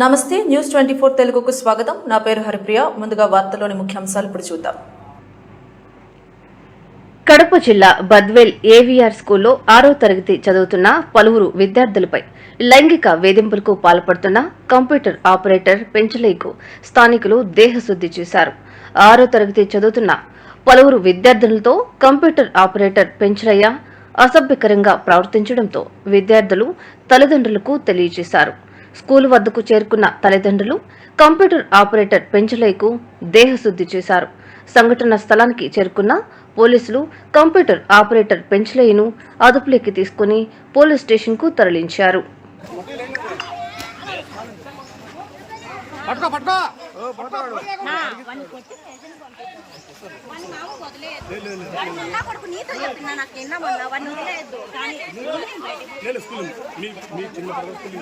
నమస్తే news twenty four తెలుగుకు స్వాగతం. నా పేరు హరిప్రియ. ముందుగా వార్తలోని ముఖ్యాంశాలు ఇప్పుడు చూద్దాం. కడప జిల్లా బద్వేల్ ఏవీఆర్ స్కూల్లో ఆరో తరగతి చదువుతున్న పలువురు విద్యార్థులపై లైంగిక వేధింపులకు పాల్పడుతున్న కంప్యూటర్ ఆపరేటర్ పెంచలేకు స్థానికులు దేహశుద్ది చేశారు. ఆరో తరగతి చదువుతున్న పలువురు విద్యార్థులతో కంప్యూటర్ ఆపరేటర్ పెంచలయ్య అసభ్యకరంగా ప్రవర్తించడంతో విద్యార్థులు తల్లిదండ్రులకు తెలియజేశారు. స్కూల్ వద్దకు చేరుకున్న తల్లిదండ్రులు కంప్యూటర్ ఆపరేటర్ పెంచలేకు దేహశుద్ది చేశారు. సంఘటన స్థలానికి చేరుకున్న పోలీసులు కంప్యూటర్ ఆపరేటర్ పెంచలేయును అదుపులోకి తీసుకుని పోలీస్ స్టేషన్కు తరలించారు. పట్టుకో పట్టుకో. వాడిని ఉన్నా కొడుకు నీతో చెప్పిందా నాకు నిన్న మొన్న వాడిని వదిలేయద్దు కానీ వదిలేయండి బయటికి. లేదు స్కూల్ మీ మీ చిన్న పర్వ స్కూల్